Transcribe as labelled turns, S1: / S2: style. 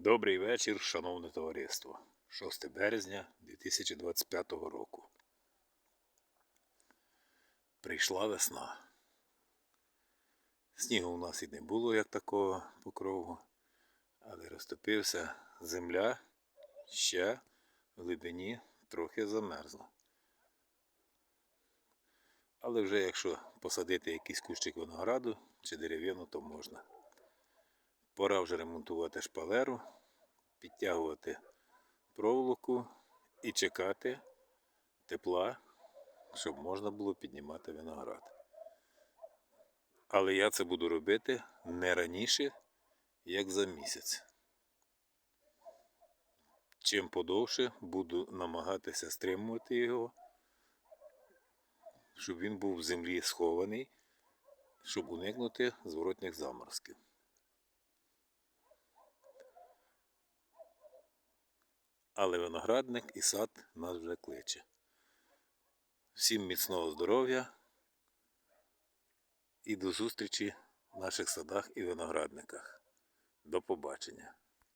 S1: Добрий вечір, шановне товариство. 6 березня 2025 року. Прийшла весна. Снігу у нас і не було як такого покрову, але розтопився земля ще в глибині трохи замерзла. Але вже якщо посадити якийсь кущик винограду чи дерев'яну, то можна. Пора вже ремонтувати шпалеру, підтягувати проволоку і чекати тепла, щоб можна було піднімати виноград. Але я це буду робити не раніше, як за місяць. Чим подовше буду намагатися стримувати його, щоб він був в землі схований, щоб уникнути зворотних заморозків. Але виноградник і сад нас вже кличе. Всім міцного здоров'я і до зустрічі в наших садах і виноградниках. До побачення!